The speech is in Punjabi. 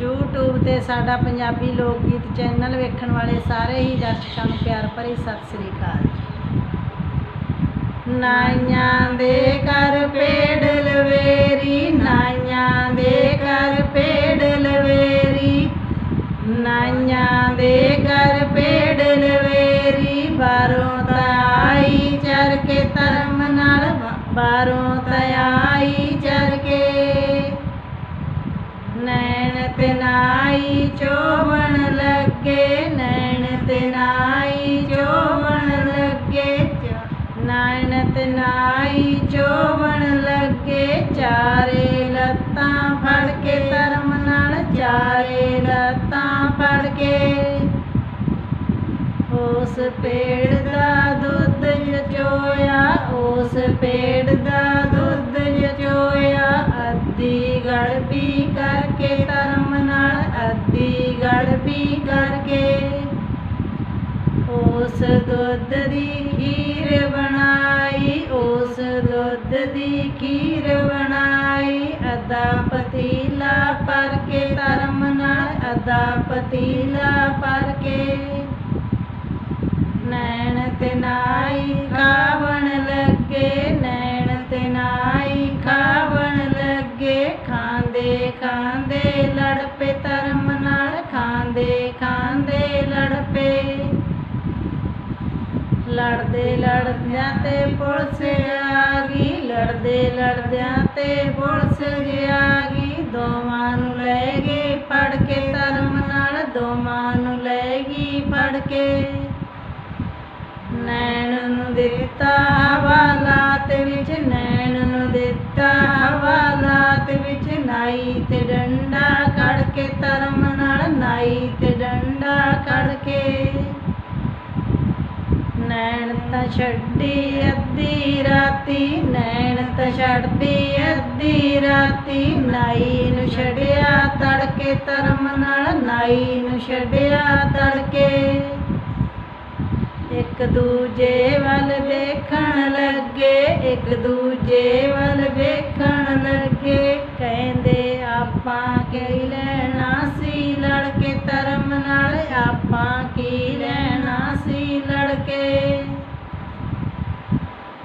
YouTube ਤੇ ਸਾਡਾ ਪੰਜਾਬੀ ਲੋਕ ਗੀਤ ਚੈਨਲ ਵੇਖਣ ਵਾਲੇ ਸਾਰੇ ਹੀ ਦਰਸ਼ਕਾਂ ਨੂੰ ਪਿਆਰ ਭਰੀ ਸਤਿ ਸ੍ਰੀ ਅਕਾਲ। ਨਾਈਆਂ ਦੇ ਕਰ ਪੇੜ ਲਵੇਰੀ, ਨਾਈਆਂ ਦੇ ਕਰ ਪੇੜ ਲਵੇਰੀ, ਨਾਈਆਂ ਦੇ ਕਰ ਪੇੜ ਲਵੇਰੀ, ਬਾਹਰੋਂ ਤਾਂ ਆਈ ਚਰ ਕੇ ਧਰਮ ਨਾਲ, ਬਾਹਰੋਂ ਤਾਂ ਨੈਣ ਤੇ ਨਾਈ ਚੋਵਣ ਲੱਗੇ, ਨੈਣ ਤੇ ਨਾਈ ਚੋਵਣ ਲੱਗੇ, ਚ- ਨੈਣ ਤੇ ਨਾਈ ਚੋਵਣ ਲੱਗੇ, ਚਾਰੇ ਲੱਤਾਂ ਫੜ ਕੇ ਧਰਮ ਨਾਲ, ਚਾਰੇ ਲੱਤਾਂ ਫੜ ਕੇ। ਉਸ ਪੇੜ ਦਾ ਦੁੱਧ ਜਚੋਇਆ ਉਸ ਪੇੜ ਕਰਕੇ ਧਰਮ ਨਾਲ ਅੱਧੀ ਗੜਬੀ ਕਰਕੇ ਉਸ ਦੁੱਧ ਦੀ ਖੀਰ ਬਣਾਈ, ਉਸ ਦੁੱਧ ਦੀ ਖੀਰ ਬਣਾਈ, ਅੱਧਾ ਪਤੀਲਾ ਭਰ ਕੇ ਧਰਮ ਨਾਲ, ਅੱਧਾ ਪਤੀਲਾ ਭਰ ਕੇ ਨੈਣ ਤੇ ਨਾਈ ਖਾਂਦੇ ਲੜ ਪਏ ਧਰਮ ਨਾਲ ਖਾਂਦੇ ਖਾਂਦੇ ਲੜ ਲੜਦੇ ਲੜਦਿਆਂ ਤੇ ਪੁਲਿਸ ਆ ਗਈ ਲੜਦੇ ਲੜਦਿਆਂ ਤੇ ਪੁਲਿਸ ਆ ਗਈ ਦੋਵਾਂ ਨੂੰ ਲੈ ਗਏ ਫੜ ਕੇ ਧਰਮ ਨਾਲ ਦੋਵਾਂ ਨੂੰ ਲੈ ਗਈ, ਫੜ ਕੇ। ਨੈਣ ਨੂੰ ਦਿੱਤਾ ਹਵਾਲਾ ਤੇ ਛੱਡੀ ਅੱਧੀ ਰਾਤੀ ਨੈਣ ਤਾਂ ਛੱਡਦੀ ਅੱਧੀ ਰਾਤੀ। ਨਾਈ ਨੂੰ ਛੱਡਿਆ ਤੜਕੇ, ਧਰਮ ਨਾਲ ਨਾਈ ਨੂੰ ਛੱਡਿਆ ਤੜਕੇ। ਇੱਕ ਦੂਜੇ ਵੱਲ ਦੇਖਣ ਲੱਗੇ, ਇੱਕ ਦੂਜੇ ਵੱਲ ਵੇਖਣ ਲੱਗੇ। ਕਹਿੰਦੇ ਆਪਾਂ ਕਈ